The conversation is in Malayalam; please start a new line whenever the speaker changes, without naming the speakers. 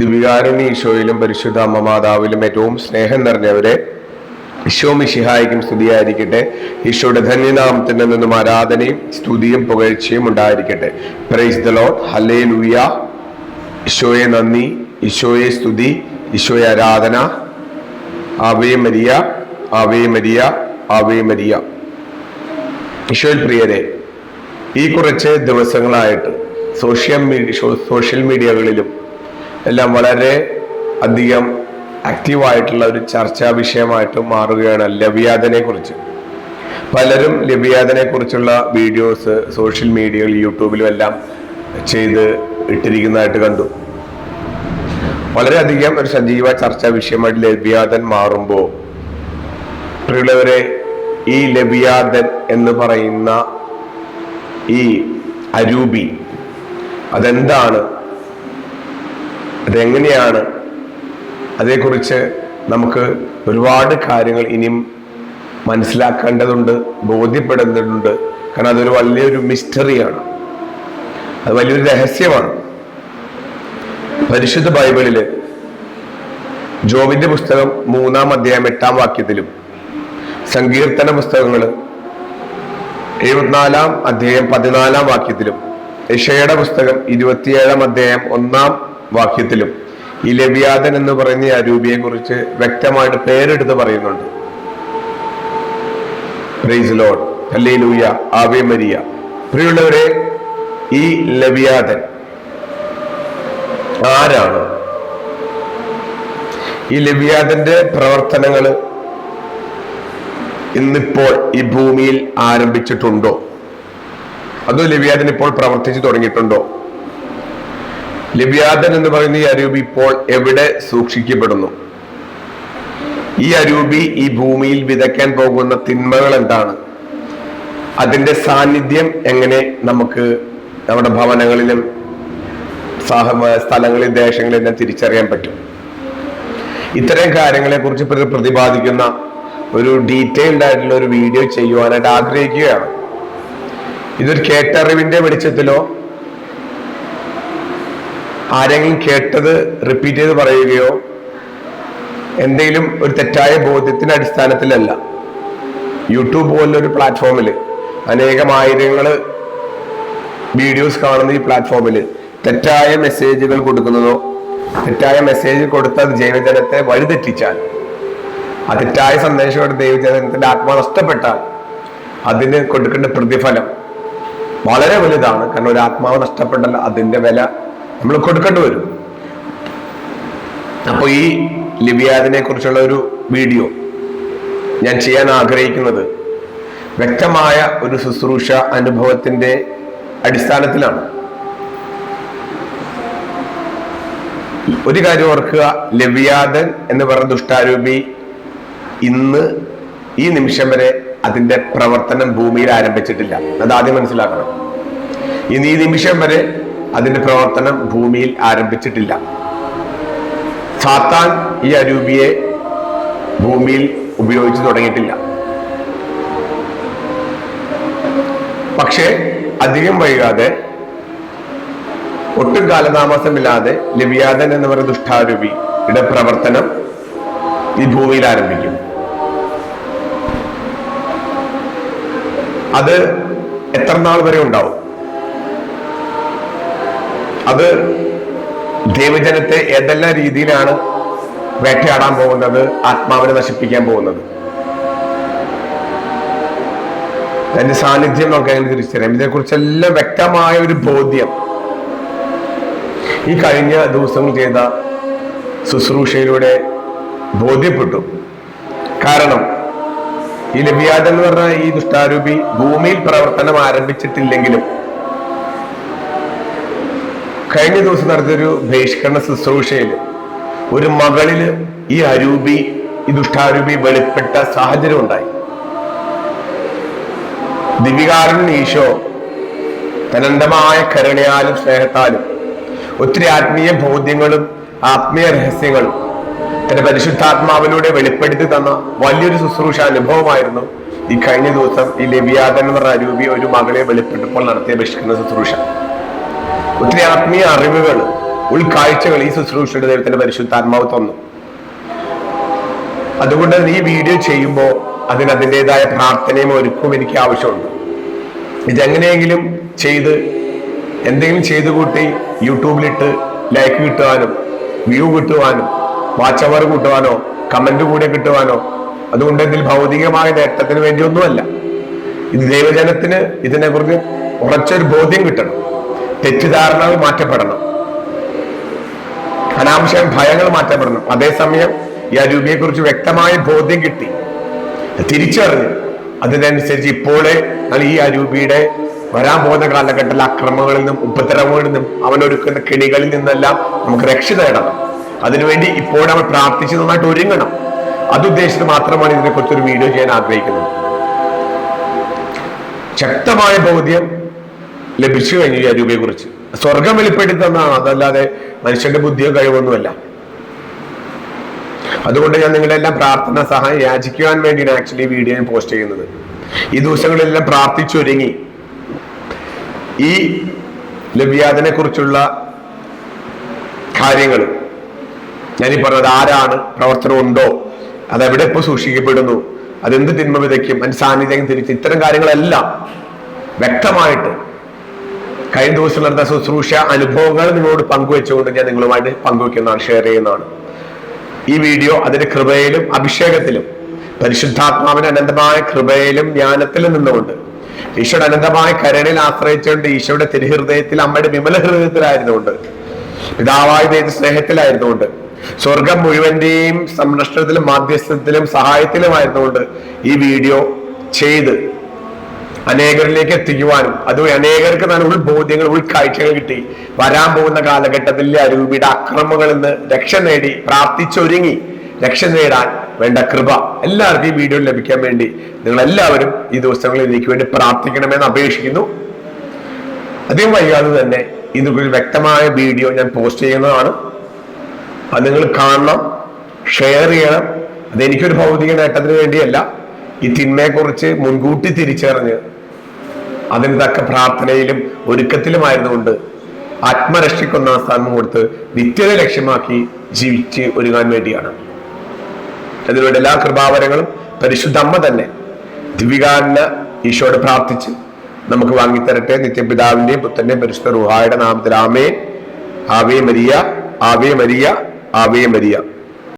ദിവികാരുണ്യ ഈശോയിലും പരിശുദ്ധ അമ്മ മാതാവിലും ഏറ്റവും സ്നേഹം നിറഞ്ഞവരെ ഈശോ ശിഹായിക്കും സ്തുതിയായിരിക്കട്ടെ. ഈശോയുടെ ധന്യനാമത്തിൽ നിന്നും ആരാധനയും സ്തുതിയും പുകഴ്ചയും ഉണ്ടായിരിക്കട്ടെ. പ്രൈസ് ദ ലോഡ് ഹലേ ലൂയ ഈശോയെ നന്ദി ഈശോയെ സ്തുതി ഈശോയെ ആരാധന. ആവേ മരിയ ആവേ മരിയ ആവേ മരിയ. ഈശോയിൽ പ്രിയരെ ഈ കുറച്ച് ദിവസങ്ങളായിട്ട് സോഷ്യൽ മീഡിയ സോഷ്യൽ മീഡിയകളിലും എല്ലാം വളരെ അധികം ആക്റ്റീവായിട്ടുള്ള ഒരു ചർച്ചാ വിഷയമായിട്ട് മാറുകയാണ് ലവ്യാദനെ കുറിച്ച്. പലരും ലവ്യാദനെ കുറിച്ചുള്ള വീഡിയോസ് സോഷ്യൽ മീഡിയയിൽ യൂട്യൂബിലും എല്ലാം ചെയ്ത് ഇട്ടിരിക്കുന്നതായിട്ട് കണ്ടു. വളരെയധികം ഒരു സജീവ ചർച്ചാ വിഷയമായിട്ട് ലവ്യാദൻ മാറുമ്പോൾ പ്രിയുള്ളവരെ ഈ ലബിയാദൻ എന്ന് പറയുന്ന ഈ അരൂപി അതെന്താണ് അതെങ്ങനെയാണ്? അതേക്കുറിച്ച് നമുക്ക് ഒരുപാട് കാര്യങ്ങൾ ഇനിയും മനസ്സിലാക്കേണ്ടതുണ്ട് ബോധ്യപ്പെടേണ്ടതുണ്ട് കാരണം അതൊരു വലിയൊരു മിസ്റ്ററിയാണ് അത് വലിയൊരു രഹസ്യമാണ്. പരിശുദ്ധ ബൈബിളിൽ ജോബിന്റെ പുസ്തകം മൂന്നാം അധ്യായം എട്ടാം വാക്യത്തിലും സങ്കീർത്തന പുസ്തകങ്ങൾ എഴുപത്തിനാലാം അധ്യായം പതിനാലാം വാക്യത്തിലും യഷയുടെ പുസ്തകം ഇരുപത്തിയേഴാം അധ്യായം ഒന്നാം വാക്യത്തിലും. ഈ ലവ്യാദൻ എന്ന് പറയുന്ന ആ രൂപിയെ കുറിച്ച് വ്യക്തമായിട്ട് പേരെടുത്ത് പറയുന്നുണ്ട്. പ്രൈസ് ലോഡ് മരിയ പ്രിയുള്ളവരെ ഈ ലവ്യാദൻ ആരാണ്? ഈ ലവ്യാദന്റെ പ്രവർത്തനങ്ങൾ ഇന്നിപ്പോൾ ഈ ഭൂമിയിൽ ആരംഭിച്ചിട്ടുണ്ടോ? അതോ ലവ്യാദൻ ഇപ്പോൾ പ്രവർത്തിച്ചു തുടങ്ങിയിട്ടുണ്ടോ? ലവ്യാദൻ എന്ന് പറയുന്ന ഈ അരൂപി ഇപ്പോൾ എവിടെ സൂക്ഷിക്കപ്പെടുന്നു? ഈ അരൂപി ഈ ഭൂമിയിൽ വിതയ്ക്കാൻ പോകുന്ന തിന്മകൾ എന്താണ്? അതിന്റെ സാന്നിധ്യം എങ്ങനെ നമുക്ക് നമ്മുടെ ഭവനങ്ങളിലും സ്ഥലങ്ങളിൽ ദേശങ്ങളിലും തിരിച്ചറിയാൻ പറ്റും? ഇത്തരം കാര്യങ്ങളെ കുറിച്ച് പ്രതിപാദിക്കുന്ന ഒരു ഡീറ്റെയിൽഡ് ആയിട്ടുള്ള ഒരു വീഡിയോ ചെയ്യുവാനായിട്ട് ആഗ്രഹിക്കുകയാണ്. ഇതൊരു കേട്ടറിവിന്റെ വെളിച്ചത്തിലോ ആരെങ്കിലും കേട്ടത് റിപ്പീറ്റ് ചെയ്ത് പറയുകയോ എന്തെങ്കിലും ഒരു തെറ്റായ ബോധ്യത്തിന്റെ അടിസ്ഥാനത്തിലല്ല. യൂട്യൂബ് പോലുള്ള ഒരു പ്ലാറ്റ്ഫോമിൽ അനേകം ആയിരങ്ങൾ വീഡിയോസ് കാണുന്ന ഈ പ്ലാറ്റ്ഫോമിൽ തെറ്റായ മെസ്സേജുകൾ കൊടുക്കുന്നതോ തെറ്റായ മെസ്സേജ് കൊടുത്ത ജൈവജനത്തെ വഴിതെറ്റിച്ചാൽ ആ തെറ്റായ സന്ദേശങ്ങളുടെ ദൈവജനത്തിന്റെ ആത്മാ നഷ്ടപ്പെട്ടാൽ അതിന് കൊടുക്കേണ്ട പ്രതിഫലം വളരെ വലുതാണ്. കാരണം ഒരു ആത്മാവ് നഷ്ടപ്പെട്ടാൽ അതിന്റെ വില നമ്മൾ കൊടുക്കേണ്ടി വരും. അപ്പൊ ഈ ലിബിയാദിനെ കുറിച്ചുള്ള ഒരു വീഡിയോ ഞാൻ ചെയ്യാൻ ആഗ്രഹിക്കുന്നത് വ്യക്തമായ ഒരു ശുശ്രൂഷ അനുഭവത്തിന്റെ അടിസ്ഥാനത്തിലാണ്. ഒരു കാര്യം ഓർക്കുക ലവ്യാദൻ എന്ന് പറഞ്ഞ ദുഷ്ടാരൂപി ഇന്ന് ഈ നിമിഷം വരെ അതിന്റെ പ്രവർത്തനം ഭൂമിയിൽ ആരംഭിച്ചിട്ടില്ല. അത് ആദ്യം മനസ്സിലാക്കണം. ഇന്ന് ഈ നിമിഷം വരെ അതിന്റെ പ്രവർത്തനം ഭൂമിയിൽ ആരംഭിച്ചിട്ടില്ല. സാത്താൻ ഈ അരൂപിയെ ഭൂമിയിൽ ഉപയോഗിച്ചു തുടങ്ങിയിട്ടില്ല. പക്ഷേ അധികം വൈകാതെ ഒട്ടും കാലതാമസമില്ലാതെ ലവ്യാദൻ എന്ന് പറയുന്ന ദുഷ്ടാരൂപിയുടെ പ്രവർത്തനം ഈ ഭൂമിയിൽ ആരംഭിക്കും. അത് എത്ര നാൾ വരെ ഉണ്ടാവും? അത് ദൈവജനത്തെ ഏതെല്ലാം രീതിയിലാണ് വേട്ടയാടാൻ പോകുന്നത് ആത്മാവിനെ നശിപ്പിക്കാൻ പോകുന്നത്. അതിന്റെ സാന്നിധ്യം നമുക്ക് അങ്ങനെ തിരിച്ചറിയാം. ഇതിനെക്കുറിച്ചെല്ലാം വ്യക്തമായ ഒരു ബോധ്യം. ഈ കഴിഞ്ഞ ദിവസങ്ങൾ ചെയ്ത ശുശ്രൂഷയിലൂടെ ബോധ്യപ്പെട്ടു. കാരണം ഈ ലബിയാദ് എന്ന് പറഞ്ഞ ഈ ദുഷ്ടാരൂപി ഭൂമിയിൽ പ്രവർത്തനം ആരംഭിച്ചിട്ടില്ലെങ്കിലും കഴിഞ്ഞ ദിവസം നടത്തിയൊരു ബഹിഷ്കരണ ശുശ്രൂഷയിൽ ഒരു മകളിൽ ഈ അരൂപി ഈ ദുഷ്ടാരൂപി വെളിപ്പെട്ട സാഹചര്യം ഉണ്ടായി. ദിവികാരൻ ഈശോ തനന്തമായ കരുണയാലും സ്നേഹത്താലും ഒത്തിരി ആത്മീയ ബോധ്യങ്ങളും ആത്മീയ രഹസ്യങ്ങളും തന്റെ പരിശുദ്ധാത്മാവിലൂടെ വെളിപ്പെടുത്തി തന്ന വലിയൊരു ശുശ്രൂഷ അനുഭവമായിരുന്നു ഈ കഴിഞ്ഞ ദിവസം ഈ ലബിയാദൻ എന്ന അരൂപി ഒരു മകളെ വെളിപ്പെട്ടപ്പോൾ നടത്തിയ ബഹിഷ്കരണ ശുശ്രൂഷ. ഒത്തിരി ആത്മീയ അറിവുകൾ ഉൾക്കാഴ്ചകൾ ഈ ശുശ്രൂഷയുടെ ദൈവത്തിന്റെ പരിശുദ്ധാത്മാവ് തന്നു. അതുകൊണ്ട് ഈ വീഡിയോ ചെയ്യുമ്പോൾ അതിന് അതിന്റെതായ പ്രാർത്ഥനയും ഒരുക്കും എനിക്ക് ആവശ്യമുണ്ട്. ഇതെങ്ങനെയെങ്കിലും ചെയ്ത് എന്തെങ്കിലും ചെയ്തു കൂട്ടി യൂട്യൂബിലിട്ട് ലൈക്ക് കിട്ടുവാനും വ്യൂ കിട്ടുവാനും വാച്ച് അവർ കിട്ടുവാനോ കമന്റ് കൂടെ കിട്ടുവാനോ അതുകൊണ്ട് ഇതിൽ ഭൗതികമായ നേട്ടത്തിന് വേണ്ടിയൊന്നുമല്ല. ഇത് ദൈവജനത്തിന് ഇതിനെക്കുറിച്ച് ഉറച്ചൊരു ബോധ്യം കിട്ടണം. തെറ്റിദ്ധാരണകൾ മാറ്റപ്പെടണം. അനാവശ്യം ഭയങ്ങൾ മാറ്റപ്പെടണം. അതേസമയം ഈ അരൂപിയെ കുറിച്ച് വ്യക്തമായ ബോധ്യം കിട്ടി. തിരിച്ചറിഞ്ഞു അതിനനുസരിച്ച് ഇപ്പോഴേ നമ്മൾ ഈ അരൂപിയുടെ വരാൻ പോകുന്ന കാലഘട്ടത്തിൽ അക്രമങ്ങളിൽ നിന്നും ഉപദ്രവങ്ങളിൽ നിന്നും അവനൊരുക്കുന്ന കെണികളിൽ നിന്നെല്ലാം നമുക്ക് രക്ഷ നേടണം. അതിനുവേണ്ടി ഇപ്പോൾ നമ്മൾ പ്രാർത്ഥിച്ച് നന്നായിട്ട് ഒരുങ്ങണം. അതുദ്ദേശിച്ച് മാത്രമാണ് ഇതിനെക്കുറിച്ച് ഒരു വീഡിയോ ചെയ്യാൻ ആഗ്രഹിക്കുന്നത്. ശക്തമായ ബോധ്യം ലഭിച്ചു കഴിഞ്ഞു ഈ അരൂപയെ കുറിച്ച് സ്വർഗം വെളിപ്പെടുത്തി തന്നാണ് അതല്ലാതെ മനുഷ്യന്റെ ബുദ്ധിയോ കഴിവൊന്നുമല്ല അതുകൊണ്ട് ഞാൻ നിങ്ങളുടെ എല്ലാം പ്രാർത്ഥന സഹായം യാചിക്കുവാൻ വേണ്ടിയാണ് ആക്ച്വലി വീഡിയോ ഞാൻ പോസ്റ്റ് ചെയ്യുന്നത്. ഈ ദിവസങ്ങളിലെല്ലാം പ്രാർത്ഥിച്ചൊരുങ്ങി. ഈ ലവ്യാദിനെ കുറിച്ചുള്ള കാര്യങ്ങൾ. ഞാനീ പറഞ്ഞത് ആരാണ് പ്രവർത്തനം ഉണ്ടോ അതെവിടെ ഇപ്പോൾ സൂക്ഷിക്കപ്പെടുന്നു അതെന്ത് തിന്മ വിതയ്ക്കും അതിന് സാന്നിധ്യം തിരിച്ച് ഇത്തരം കാര്യങ്ങളെല്ലാം വ്യക്തമായിട്ട് കഴിഞ്ഞ ദിവസം നടന്ന ശുശ്രൂഷ അനുഭവങ്ങൾ നിങ്ങളോട് പങ്കുവെച്ചുകൊണ്ട് ഞാൻ നിങ്ങളുമായിട്ട് പങ്കുവെക്കുന്നതാണ് ഷെയർ ചെയ്യുന്നതാണ്. ഈ വീഡിയോ അതിന്റെ കൃപയിലും അഭിഷേകത്തിലും പരിശുദ്ധാത്മാവിന്റെ അനന്തമായ കൃപയിലും ജ്ഞാനത്തിലും നിന്നുകൊണ്ട് ഈശോയുടെ അനന്തമായ കരുണയിൽ ആശ്രയിച്ചുകൊണ്ട് ഈശോയുടെ തിരുഹൃദയത്തിൽ അമ്മയുടെ വിമല ഹൃദയത്തിലായിരുന്നുകൊണ്ട് പിതാവായ ദൈവ സ്നേഹത്തിലായിരുന്നുകൊണ്ട് സ്വർഗം മുഴുവന്റെയും സംരക്ഷണത്തിലും മാധ്യസ്ഥത്തിലും സഹായത്തിലുമായിരുന്നുകൊണ്ട് ഈ വീഡിയോ ചെയ്ത് അനേകരിലേക്ക് എത്തിക്കുവാനും അതുവഴി അനേകർക്ക് തന്നെ ഉൾബോധ്യങ്ങൾ ഉൾക്കാഴ്ചകൾ കിട്ടി. വരാൻ പോകുന്ന കാലഘട്ടത്തിലെ അരൂപിയുടെ അക്രമങ്ങളിൽ നിന്ന് രക്ഷ നേടി പ്രാർത്ഥിച്ചൊരുങ്ങി രക്ഷ നേടാൻ വേണ്ട കൃപ എല്ലാവർക്കും ഈ വീഡിയോ ലഭിക്കാൻ വേണ്ടി നിങ്ങൾ എല്ലാവരും ഈ ദിവസങ്ങളിൽ എനിക്ക് വേണ്ടി പ്രാർത്ഥിക്കണമെന്ന് അപേക്ഷിക്കുന്നു. അധികം വൈകാതെ തന്നെ ഇതുപോലെ വ്യക്തമായ വീഡിയോ ഞാൻ പോസ്റ്റ് ചെയ്യുന്നതാണ്. അത് നിങ്ങൾ കാണണം ഷെയർ ചെയ്യണം. അതെനിക്കൊരു ഭൗതിക നേട്ടത്തിന് വേണ്ടിയല്ല. ഈ തിന്മയെക്കുറിച്ച് മുൻകൂട്ടി തിരിച്ചറിഞ്ഞ് അതിന് തക്ക പ്രാർത്ഥനയിലും ഒരുക്കത്തിലുമായിരുന്നുകൊണ്ട് ആത്മരക്ഷയ്ക്കൊന്നാം സ്ഥാനം കൊടുത്ത് നിത്യത ലക്ഷ്യമാക്കി ജീവിച്ച് ഒരുങ്ങാൻ വേണ്ടിയാണ്. അതിലൂടെ എല്ലാ കൃപാവരങ്ങളും പരിശുദ്ധ അമ്മ തന്നെ ദിവികാരന ഈശോട് പ്രാർത്ഥിച്ച് നമുക്ക് വാങ്ങിത്തരട്ടെ. നിത്യപിതാവിന്റെ പുത്രന്റെ പരിശുദ്ധ റുഹായുടെ നാമത്തിൽ ആമേ ആവേ മരിയ ആവേ മരിയ ആവേ മരിയ.